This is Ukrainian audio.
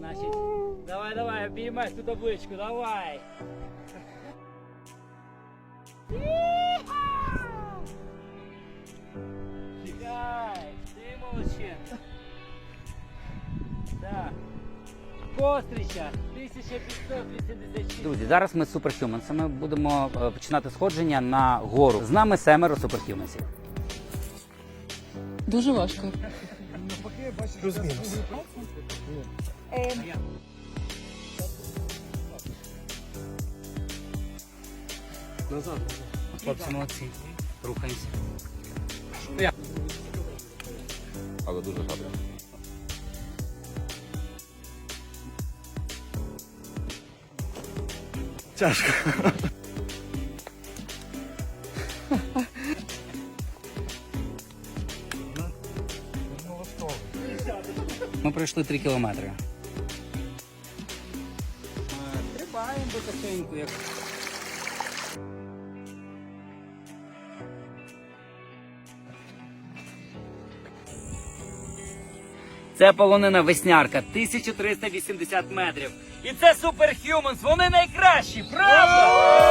Значить, давай, давай, обіймай ту табличку, давай. Чекай, ти молодчинка. Так. Кострича, 1586. Друзі, зараз ми з суперхюменсами будемо е, починати сходження на гору. З нами семеро суперхюменсів. Дуже важко. Плюс-мінус. Назад. Хлопці молодці. Рухаємося. Але дуже гарно. Тяжко. Ми пройшли 3 кілометри. Стрибаємо потихеньку, як. Це полонина веснярка, 1380 метрів. І це Superhumans, вони найкращі, правда?